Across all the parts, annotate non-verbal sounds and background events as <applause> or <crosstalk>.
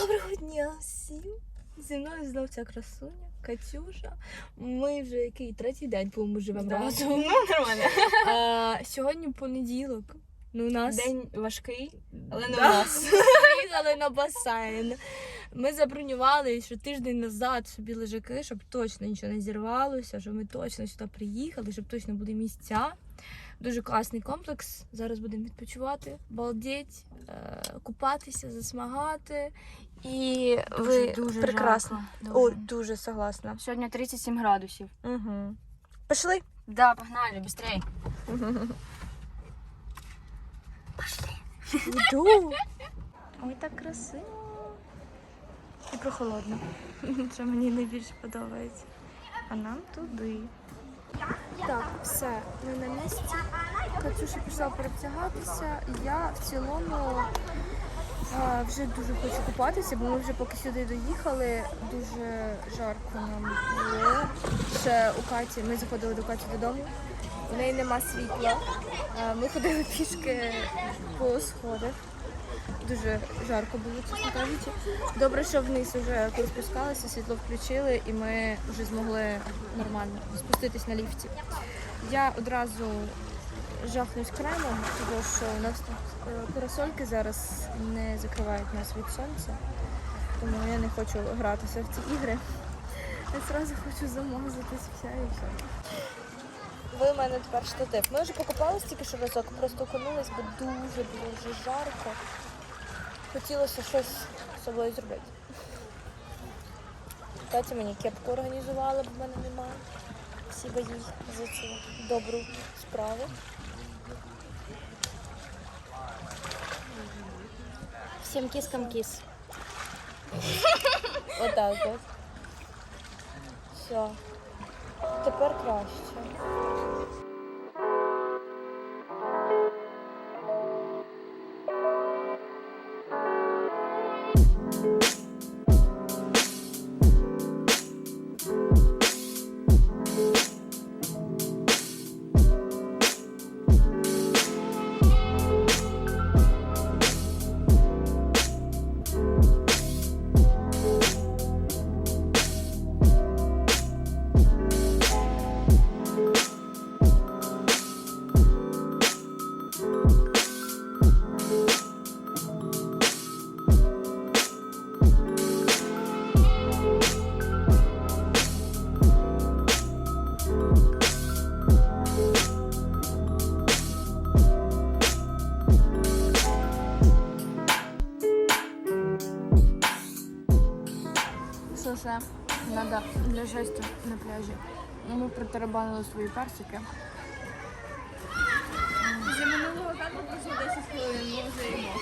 Доброго дня всім! Зі мною знов ця красуня, Катюша. Ми вже який третій день, по-моєму, живемо Да. разом. Ну, нормально. А, сьогодні понеділок. Ну, у нас День важкий, але не Да. у нас. <laughs> приїхали на басейн. Ми забронювали ще тиждень назад собі лежаки, щоб точно нічого не зірвалося, щоб ми точно сюди приїхали, щоб точно були місця. Дуже класний комплекс. Зараз будемо відпочивати, балдеть, е, купатися, засмагати. І ви прекрасно. жарко, О, дуже. дуже согласна. Сьогодні 37 градусів. Угу. Пішли. Да, погнали, быстрей. <laughs> Йду. <laughs> Ой, так красиво. І прохолодно. <laughs> Що мені найбільше подобається. А нам туди. Так, все, ми на місці. Катюша пішла перевтягатися. Я в цілому а, вже дуже хочу купатися, бо ми вже поки сюди доїхали, дуже жарко нам було. Ще у Каті, ми заходили до Каті додому. У неї нема світла. А, Ми ходили пішки по сходах. Дуже жарко було, чесно кажучи. Добре, що вниз вже коли спускалися, світло включили і ми вже змогли нормально спуститись на ліфті. Я одразу жахнусь кремом, тому що у нас тут е, парасольки зараз не закривають нас від сонця. Тому я не хочу гратися в ці ігри. Я одразу хочу замазатись вся і все. Ви в мене тепер штатив. Ми вже покупались тільки що разок, просто окунулись, бо дуже було вже жарко. Хотілося щось з собою зробити. Катя мені кепку організувала, бо в мене немає. Спасибо їй за цю добру справу. Всем кискам кис. <laughs> Отак от. Все. Тепер краще. Ну, свої персики. За минулого кадру пройшло 10 хвилин, ми вже їмо.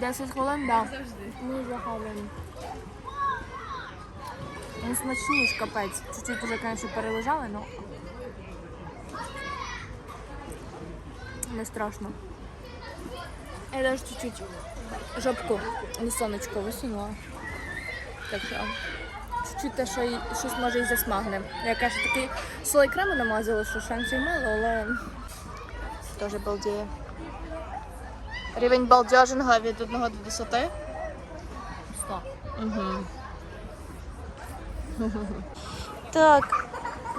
10 хвилин, да. Завжди. Ми вже хаваємо. Ну, смачні ж капець. Чуть-чуть вже, звісно, перележали, але не страшно. Я навіть чуть-чуть жопку на сонечко висунула. Так що чуть-чуть що й- щось може і засмагне. Я кажу, такий слой крему намазала, що шансів мало, але теж балдіє. Рівень балдежинга від 1 до 10. 100. Угу. Так,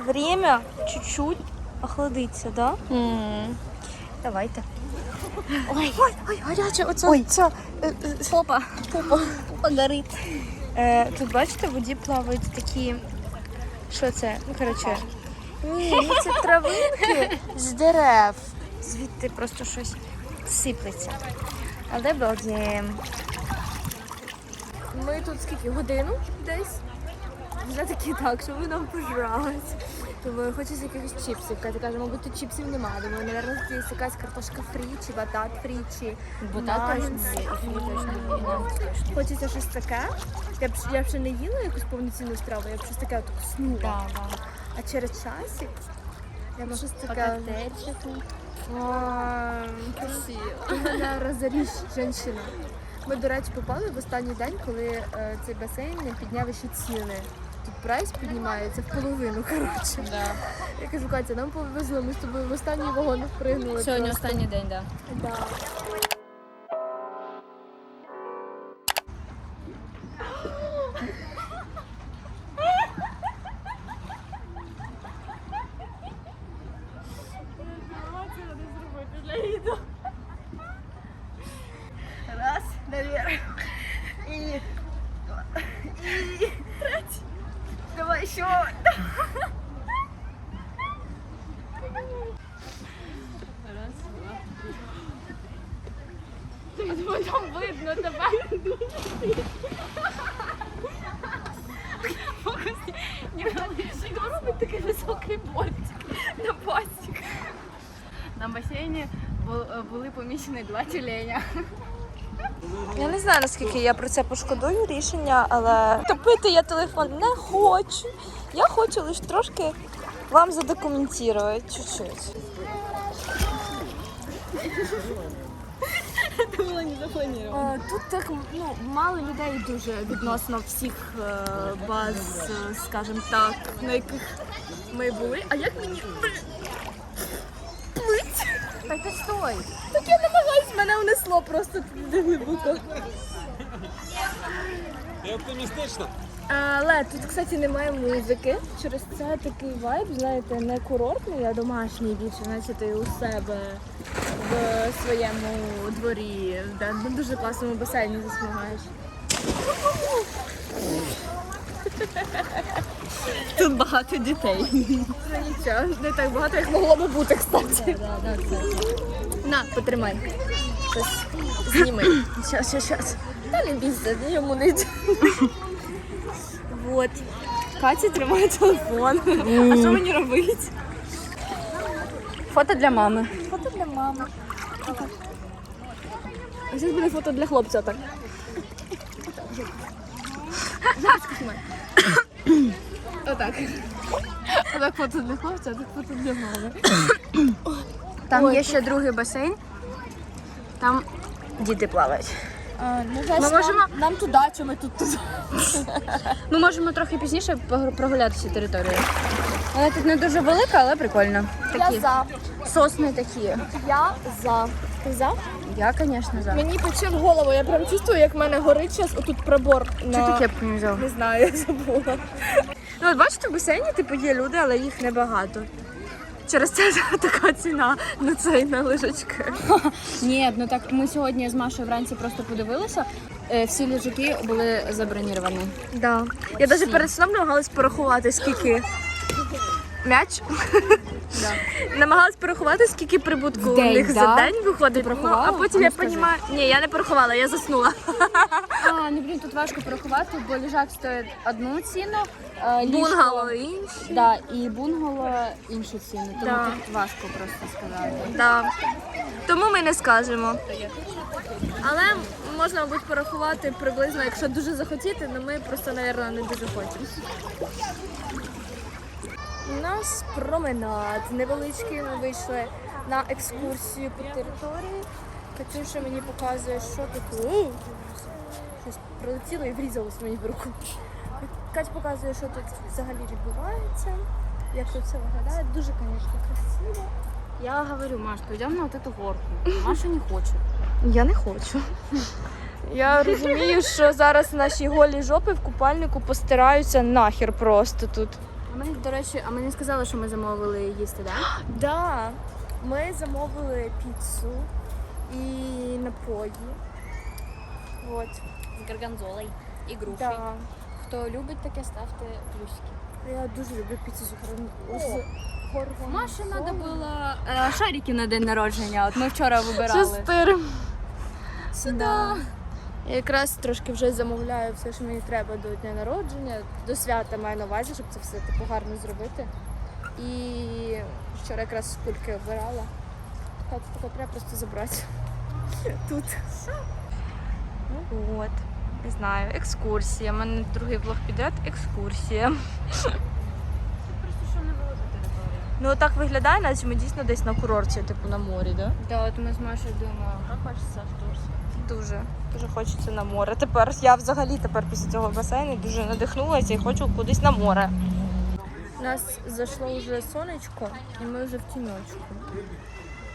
время чуть-чуть охладиться, да? Давайте. Ой, ой, ой, гаряче, оце, ой. це, е, е, попа, попа горить. Е, тут, бачите, в воді плавають такі, що це? Ну, коротше, ні, ну це травинки з дерев. Звідти просто щось сиплеться. Але балдіємо. Ми тут скільки? Годину десь? Вже такі так, що ви нам пожрать. Тому хочеться якихось чіпсів. Катя каже, мабуть, тут чіпсів немає. Думаю, наверное, тут є якась картошка фрі, чи батат фрі, чи Батат точно наггетс. є, і фрі точно є, і наггетс точно є. Хочеться щось таке. Я б я б ще не їла якусь повноцінну страву, я б щось таке от куснула. Да, да. А через часик я б щось таке. Покатече тут. Красиво. Ти мене розоріш, жінка. Ми, до речі, попали в останній день, коли е, цей басейн не підняв ще ціни. Тут прайс піднімається в половину, <laughs> коротше. Да. Я кажу, Катя, нам повезло, ми з тобою в останній вагон впригнули. Сьогодні просто. останній день, так. Да. Да. Раз, наверх. И еще. Там видно тебе. Що робить такий високий бортик на босик? На басейні бу- були поміщені два тюленя. Я не знаю, наскільки я про це пошкодую рішення, але топити я телефон не хочу. Я хочу лише трошки вам задокументувати чуть-чуть. Е, Тут так ну, мало людей дуже відносно всіх е, баз, е, скажімо так, на яких ми були. А як мені Так ти стой. Так я намагаюсь, мене унесло просто туди глибоко. Я. Але тут, кстати, немає музики. Через це такий вайб, знаєте, не курортний, а домашній більше, наче ти у себе в своєму дворі, де на дуже класному басейні засмагаєш. Тут багато дітей. Ну нічого, не так багато, як могло би бути, кстати. На, потримай. Щось зніми. Щас, щас, щас. Та не бійся, йому не йде. Вот. Катя тримає телефон. А що мені робити? Фото для мами. Фото для мами. А зараз буде фото для хлопця так. Отак. Отак фото для хлопця, а так фото для мами. Там є ще другий басейн. Там діти плавають. Ми можемо... нам, туди, чи ми тут туди. Ми можемо трохи пізніше погр- прогулятися територією. Вона тут не дуже велика, але прикольно. Такі Я за. сосни такі. Я за. Ти за? Я, звісно, за. Мені пече в голову, я прям чувствую, як в мене горить зараз отут. На... Чого ти кепку не взяв? Не знаю, я забула. Ну, от бачите, в басейні типу є люди, але їх небагато. Через це <laughs> така ціна на цей на лежачки. <laughs> Ні, ну так ми сьогодні з Машою вранці просто подивилися. Е, Всі лежаки були заброніровані. Да. Я навіть перед сном намагалась порахувати, скільки м'яч. <laughs> Намагалась порахувати, скільки прибутку В у день, них да? за день виходить. Порахувала? Ну, а потім ну, я скажи. розумію. Ні, я не порахувала, я заснула. А, ну блін, тут важко порахувати, бо лежак стоїть одну ціну, е, ліжко- Бунгало інші. Да, і бунгало іншу ціну, тому Да. тут важко просто сказати. Да. Тому ми не скажемо. Але можна, мабуть, порахувати приблизно, якщо дуже захотіти, але ми просто, мабуть, не дуже хочемо. У нас променад невеличкий. Ми вийшли на екскурсію по території. Катюша мені показує, що тут. Щось прилетіло і врізалось мені в руку. Катя показує, що тут взагалі відбувається, як тут все виглядає. Дуже, звісно, красиво. Я говорю, Маш, пойдем на вот эту горку. Маша не хоче. Я не хочу. Я розумію, що зараз наші голі жопи в купальнику постираються нахер просто тут. А мені, до речі, а мені сказали, що ми замовили їсти, так? <gasps> Да, ми замовили піцу і напої. От. З гарганзолою і грушею. Да. Хто любить таке, ставте плюсики. Я дуже люблю піцу з з. Маші треба було е, шарики на день народження. От ми вчора вибирали. Сюди. Я якраз трошки вже замовляю все, що мені треба до дня народження, до свята маю на увазі, щоб це все типу гарно зробити. І вчора якраз кульки обирала. Так, таке треба просто забрати. <laughs> Тут. Ну от, не знаю, екскурсія. У мене другий влог підряд екскурсія. Просто що не велика територія. Ну так виглядає, наче ми дійсно десь на курорті, типу на морі, да? Да, от ми з Машою думаємо, як хочеться в Турцію. Дуже, дуже хочеться на море. Тепер я взагалі тепер після цього басейну дуже надихнулася і хочу кудись на море. У нас зайшло вже сонечко, і ми вже в тіньочку.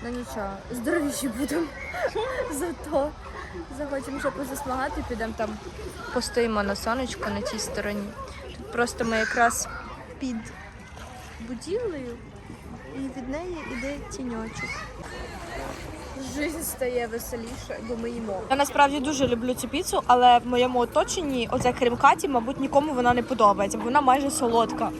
Ну нічого, здоровіші будемо. Зато захочемо ще позасмагати, підемо там. Постоїмо на сонечку на тій стороні. Тут просто ми якраз під будівлею, і від неї йде тіньочок. Жизнь стає веселіше, бо ми їмо. Я насправді дуже люблю цю піцу, але в моєму оточенні оця крім Каті, мабуть, нікому вона не подобається, бо вона майже солодка.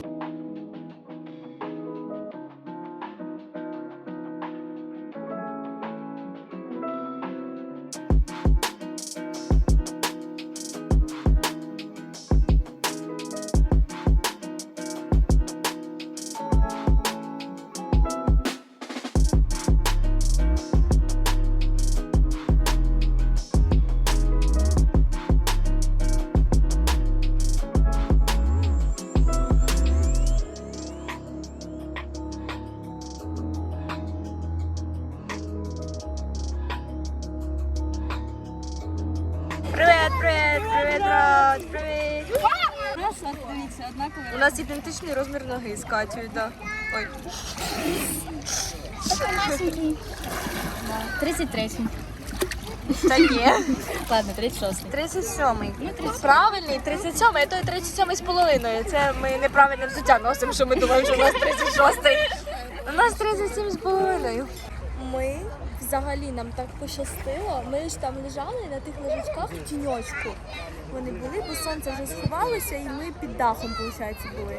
Ідентичний розмір ноги з Катєю, да. Ой. 33. Та ні. Ладно, 36. 37-й. Правильний, 37-й, а то й 37-й з половиною. Це ми неправильне взуття носимо, що ми думаємо, що у нас 36-й. У нас 37 з половиною. Ми взагалі нам так пощастило. Ми ж там лежали на тих лежачках в тіньочку. Вони були, бо сонце вже сховалося, і ми під дахом, виходить, були.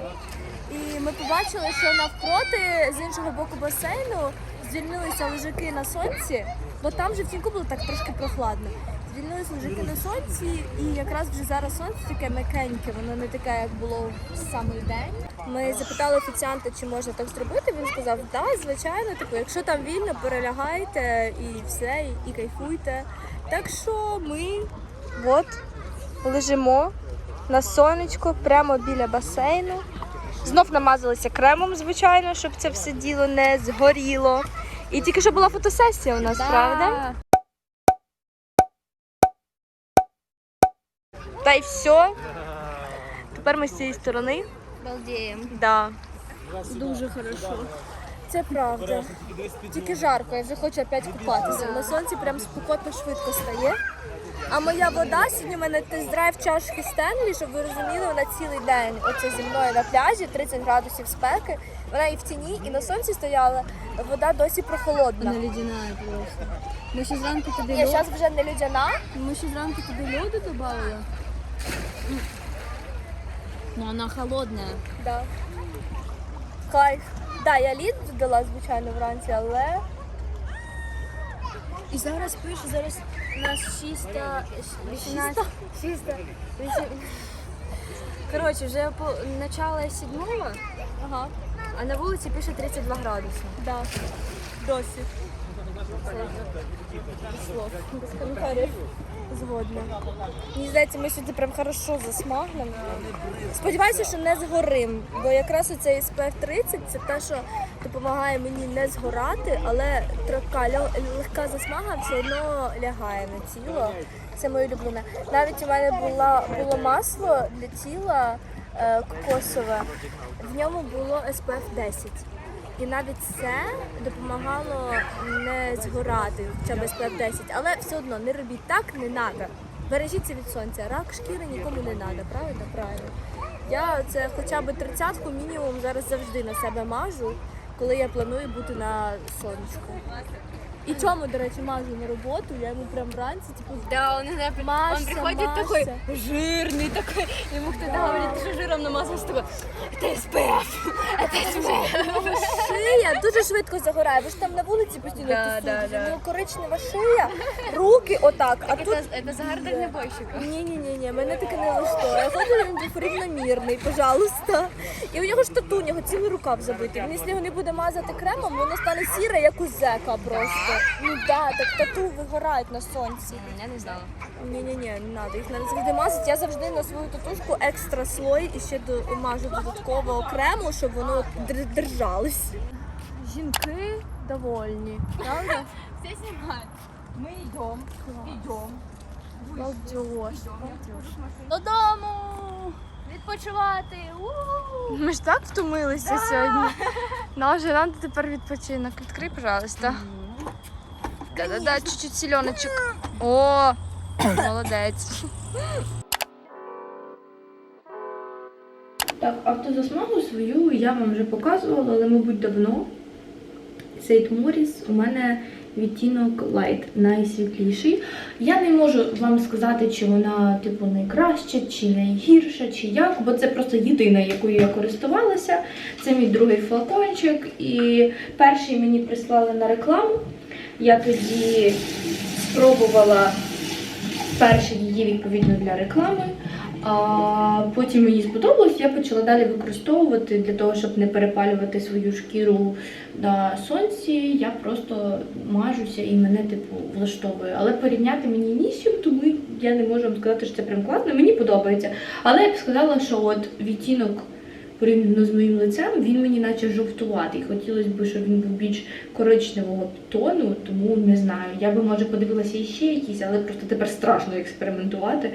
І ми побачили, що навпроти з іншого боку басейну звільнилися лежаки на сонці, бо там вже в тіньку було так трошки прохладно. Звільнилися лежаки на сонці, і якраз вже зараз сонце таке м'якеньке, воно не таке, як було в самий день. Ми запитали офіціанта, чи можна так зробити. Він сказав, да, звичайно, типу, якщо там вільно, перелягайте і все, і, і кайфуйте. Так що ми от лежимо на сонечку прямо біля басейну. Знов намазалися кремом, звичайно, щоб це все діло не згоріло. І тільки що була фотосесія у нас, правда? Та й все. Тепер ми з цієї сторони. Балдіємо. Да. Дуже хорошо. Це правда. Тільки жарко, я вже хочу опять купатися. На сонці прям спекотно швидко стає. А моя вода сьогодні в мене тест-драйв чашки Стенлі, щоб ви розуміли, вона цілий день оце зі мною на пляжі, 30 градусів спеки. Вона і в тіні, і на сонці стояла. Вода досі прохолодна. Вона ледяная просто. Ми ще зранку туди Ні, льод... зараз вже не людяна. Ми ще зранку туди льоду добавили. Ну, вона холодная. Да. Кайф. Да, я лід додала, звичайно, вранці, але. І зараз пише, зараз у нас 6, 18, 6, Коротше, вже по начало сідьмого, Ага. а на вулиці пише 32 градуси. Да. Досі. Без слов, без коментарів. Згодна. Мені здається, ми сьогодні прям хорошо засмагнемо. Сподіваюся, що не згорим, бо якраз оцей SPF 30 це те, що допомагає мені не згорати, але така легка засмага все одно лягає на тіло. Це моє улюблене. Навіть у мене була, було масло для тіла е, кокосове, в ньому було SPF 10. І навіть це допомагало не згорати, хоча б SPF 10. Але все одно не робіть так, не треба. Бережіться від сонця. Рак шкіри нікому не треба, правильно? Правильно. Я це хоча б тридцятку мінімум зараз завжди на себе мажу, коли я планую бути на сонечку. І чому, до речі, мажу на роботу, я йому прям вранці, типу, Да, он, иногда, Масса, он приходит масса. такой жирный такой, ему кто-то говорит, ты что жиром намазался, такой, это SPF, это SPF. шия дуже швидко загорає. Ви ж там на вулиці постійно Да, тусуєте. да, да. У нього коричнева шия, руки отак, а тут Это, это загар дальнобойщика. Ні, ні, ні, ні, мене таке не влаштовує. Я хочу, він був рівномірний, пожалуйста. І у нього ж тату, у нього цілий рукав забитий. Він, якщо його не буде мазати кремом, воно стане сіре, як у зека просто. Ну да, так тату вигорають на сонці. Я не знала. Ні, ні, ні, не треба. Їх треба завжди мазати. Я завжди на свою татушку екстра слой і ще до- мажу додатково крему, щоб воно др- держалось. Жінки довольні, правда? Все снимают. Мы идем, идем. Балдеж. Додому! Відпочивати! У-у-у! Ми ж так втомилися сьогодні. Ну, вже нам тепер відпочинок. Відкрий, пожалуйста. Да-да-да, чуть-чуть селеночек. О, <coughs> молодець. Так, автозасмагу свою я вам вже показувала, але, мабуть, давно. Сейт Моріс у мене відтінок Light, найсвітліший. Я не можу вам сказати, чи вона типу найкраща, чи найгірша, чи як, бо це просто єдина, якою я користувалася. Це мій другий флакончик. І перший мені прислали на рекламу. Я тоді спробувала перший її відповідно для реклами. А потім мені сподобалось, я почала далі використовувати для того, щоб не перепалювати свою шкіру на сонці. Я просто мажуся і мене типу влаштовує. Але порівняти мені ні тому я не можу вам сказати, що це прям класно. Мені подобається. Але я б сказала, що от відтінок порівняно з моїм лицем, він мені наче жовтуватий. Хотілося б, щоб він був більш коричневого тону, тому не знаю. Я би може подивилася іще якісь, але просто тепер страшно експериментувати.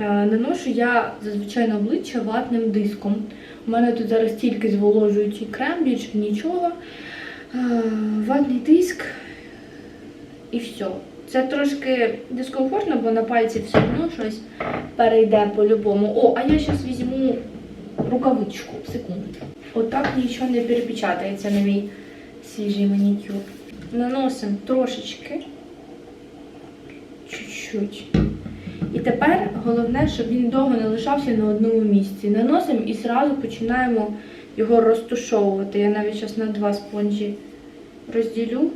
Е, Наношу я зазвичай на обличчя ватним диском. У мене тут зараз тільки зволожуючий крем, більше нічого. Е, Ватний диск і все. Це трошки дискомфортно, бо на пальці все одно щось перейде по-любому. О, а я зараз візьму рукавичку. Секунду. Отак нічого не перепечатається на мій свіжий манікюр. Наносимо трошечки. Чуть-чуть. І тепер головне, щоб він довго не лишався на одному місці. Наносимо і зразу починаємо його розтушовувати. Я навіть зараз на два спонжі розділю.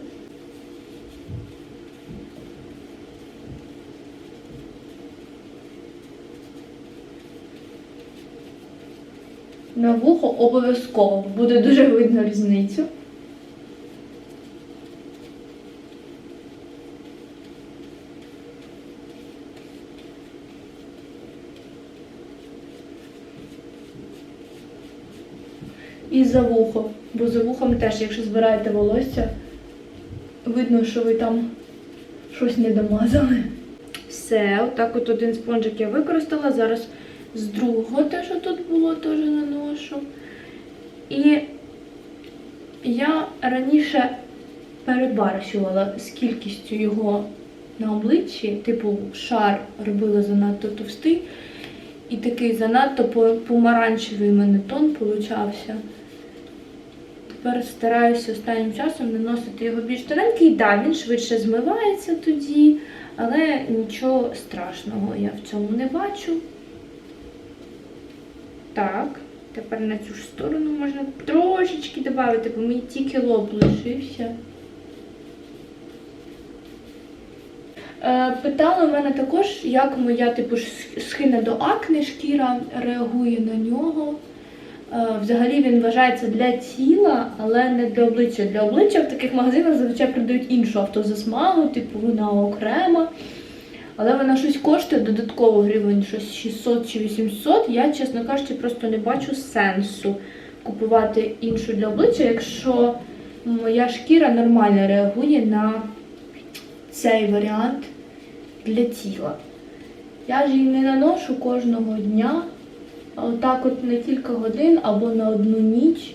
На вухо обов'язково, буде дуже видно різницю. І за вухо. Бо за вухом теж, якщо збираєте волосся, видно, що ви там щось не домазали. Все, отак от один спонжик я використала. Зараз з другого те, що тут було, теж наношу. І я раніше перебарщувала з кількістю його на обличчі, типу шар робила занадто товстий. І такий занадто помаранчевий в мене тон получався. Тепер стараюся останнім часом наносити його більш тоненький. Да, він швидше змивається тоді, але нічого страшного я в цьому не бачу. Так, тепер на цю ж сторону можна трошечки додати, бо мені тільки лоб лишився. Е, Питали в мене також, як моя типу ж схильна до акне шкіра реагує на нього. Е, Взагалі він вважається для тіла, але не для обличчя. Для обличчя в таких магазинах зазвичай продають іншу автозасмагу, типу вона окрема. Але вона щось коштує додатково гривень, щось 600 чи 800. Я, чесно кажучи, просто не бачу сенсу купувати іншу для обличчя, якщо моя шкіра нормально реагує на цей варіант для тіла. Я ж її не наношу кожного дня, отак от на кілька годин або на одну ніч.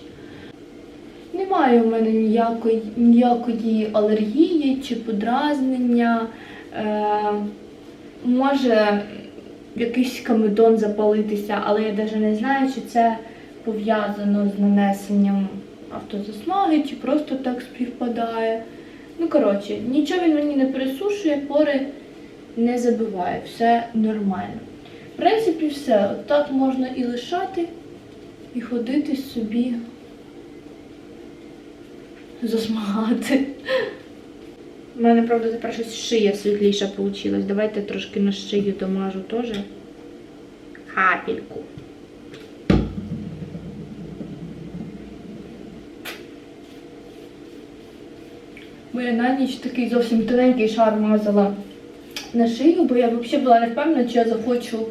Немає у мене ніякої, ніякої алергії чи подразнення. Е, може якийсь камедон запалитися, але я навіть не знаю, чи це пов'язано з нанесенням автозасмаги, чи просто так співпадає. Ну, коротше, нічого він мені не пересушує, пори не забиває, все нормально. В принципі, все. От так можна і лишати, і ходити собі засмагати. У мене, правда, тепер щось шия світліша вийшла. Давайте трошки на шию домажу теж. Капельку. Бо я на ніч такий зовсім тоненький шар мазала на шию, бо я взагалі була не впевнена, чи я захочу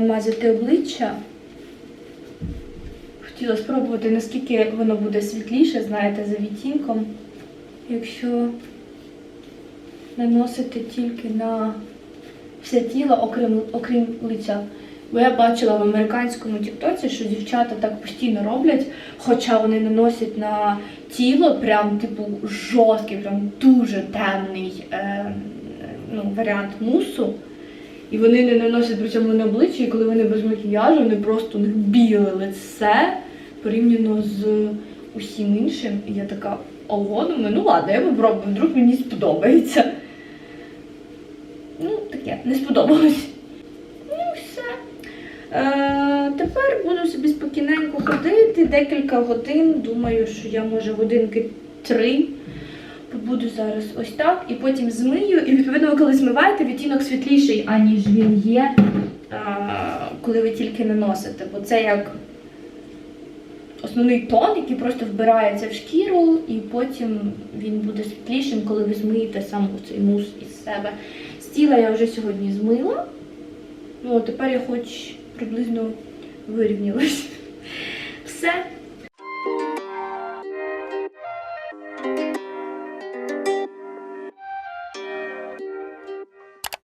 мазати обличчя. Хотіла спробувати, наскільки воно буде світліше, знаєте, за відтінком. Якщо наносити тільки на все тіло, окрім, окрім лиця. Бо я бачила в американському тіктоці, що дівчата так постійно роблять, хоча вони наносять на тіло прям типу жорсткий, прям дуже темний е, ну, варіант мусу. І вони не наносять при цьому на обличчя, і коли вони без макіяжу, вони просто них біле лице порівняно з усім іншим. І я така, ого, думаю, ну ладно, я попробую, вдруг мені сподобається. Ну, таке, не сподобалось. Ну, все. Е, тепер буду собі спокійненько ходити декілька годин. Думаю, що я може годинки три побуду зараз ось так, і потім змию. І відповідно, коли змиваєте, відтінок світліший, аніж він є, коли ви тільки наносите. Бо це як основний тон, який просто вбирається в шкіру, і потім він буде світлішим, коли ви змиєте сам цей мус із себе. З тіла я вже сьогодні змила. Ну, а тепер я хоч приблизно вирівнялась. Все,